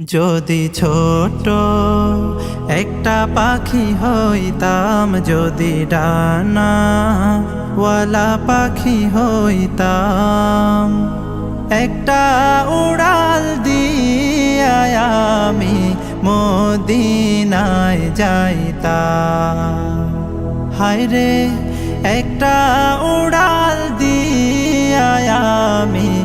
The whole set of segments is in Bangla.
যদি ছোট একটা পাখি হইতাম, যদি ডানা ওয়ালা পাখি হইতাম, একটা উড়াল দিয়া আমি মদিনায় যাইতাম। হায়রে একটা উড়াল দিয়া আমি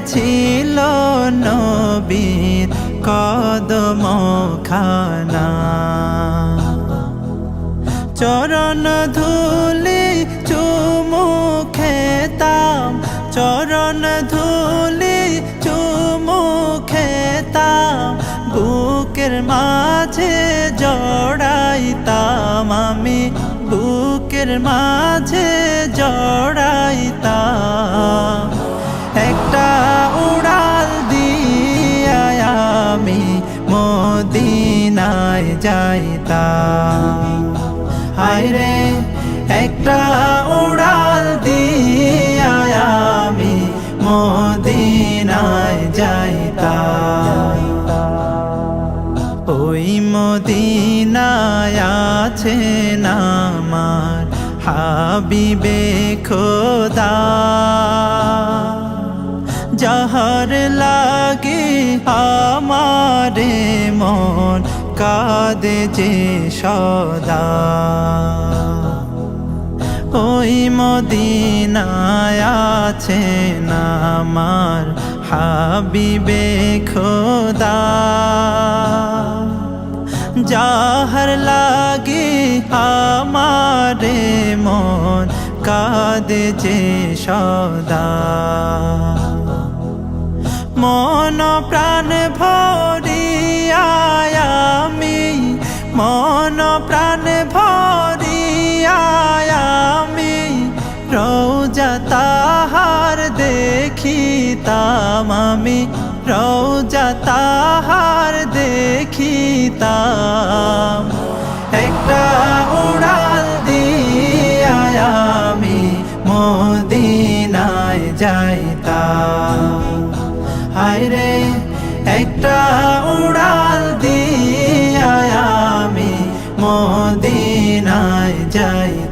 পড়েছিল নবীর কদম খানা চরণ ধুলি চুমু খেতাম, চরণ ধুলি চুমু খেতাম, বুকের মাঝে জড়াইতাম আমি, বুকের মাঝে জড়াইতাম। যাইতাম। হায়রে একটা উড়াল দিয়া আমি মদিনায় যাইতাম। ওই মদিনায় আছে নামার হাবিবে খোদা। যাহার লাগে আমারে মন কাঁদে যে সদা। ওই মদিনায় আছে নামার হাবিবে খোদা। যাহার লাগে আমারে মন কাঁদে যে সদা। মন প্রাণ আমি মন প্রাণ ভরিয়া আমি রৌজা তাহার দেখিতাম আমি রৌজা তাহার দেখিতাম। একটা উড়াল দিয়া আমি মদিনায় যাইতাম। হায়রে, একটা মদিনায় যাই